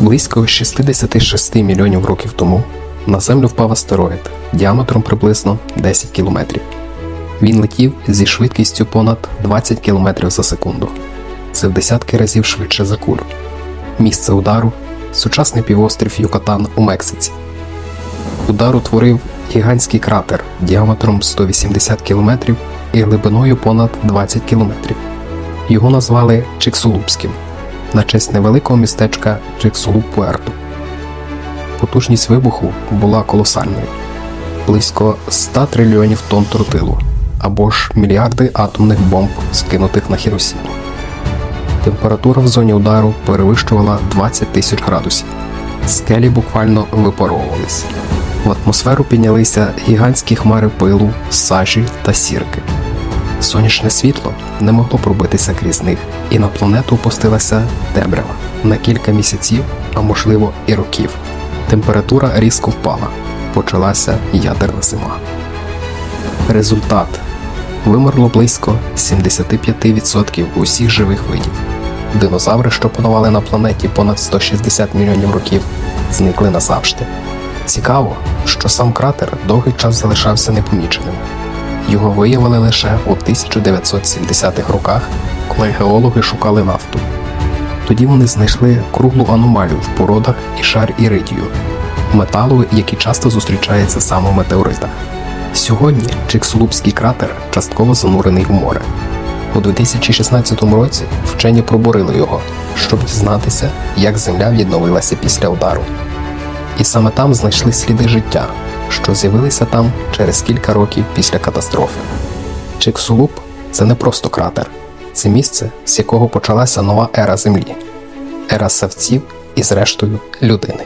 Близько 66 мільйонів років тому на Землю впав астероїд діаметром приблизно 10 кілометрів. Він летів зі швидкістю понад 20 км за секунду. Це в десятки разів швидше за кулю. Місце удару сучасний півострів Юкатан у Мексиці. Удар утворив гігантський кратер діаметром 180 км і глибиною понад 20 км. Його назвали Чиксулупським на честь невеликого містечка Чиксулуп-Пуерту. Потужність вибуху була колосальною близько 100 трильйонів тонн тротилу або ж мільярди атомних бомб, скинутих на Хіросіму. Температура в зоні удару перевищувала 20 тисяч градусів. Скелі буквально випаровувались. В атмосферу піднялися гігантські хмари пилу, сажі та сірки. Сонячне світло не могло пробитися крізь них, і на планету опустилася темрява на кілька місяців, а можливо і років. Температура різко впала. Почалася ядерна зима. Результат вимерло близько 75% усіх живих видів. Динозаври, що панували на планеті понад 160 мільйонів років, зникли назавжди. Цікаво, що сам кратер довгий час залишався непоміченим. Його виявили лише у 1970-х роках, коли геологи шукали нафту. Тоді вони знайшли круглу аномалію в породах і шар іридію, металу, який часто зустрічається саме в метеоритах. Сьогодні Чиксулупський кратер частково занурений у море. У 2016 році вчені пробурили його, щоб дізнатися, як Земля відновилася після удару. І саме там знайшли сліди життя, що з'явилися там через кілька років після катастрофи. Чиксулуп це не просто кратер, це місце, з якого почалася нова ера Землі, ера савців і, зрештою, людини.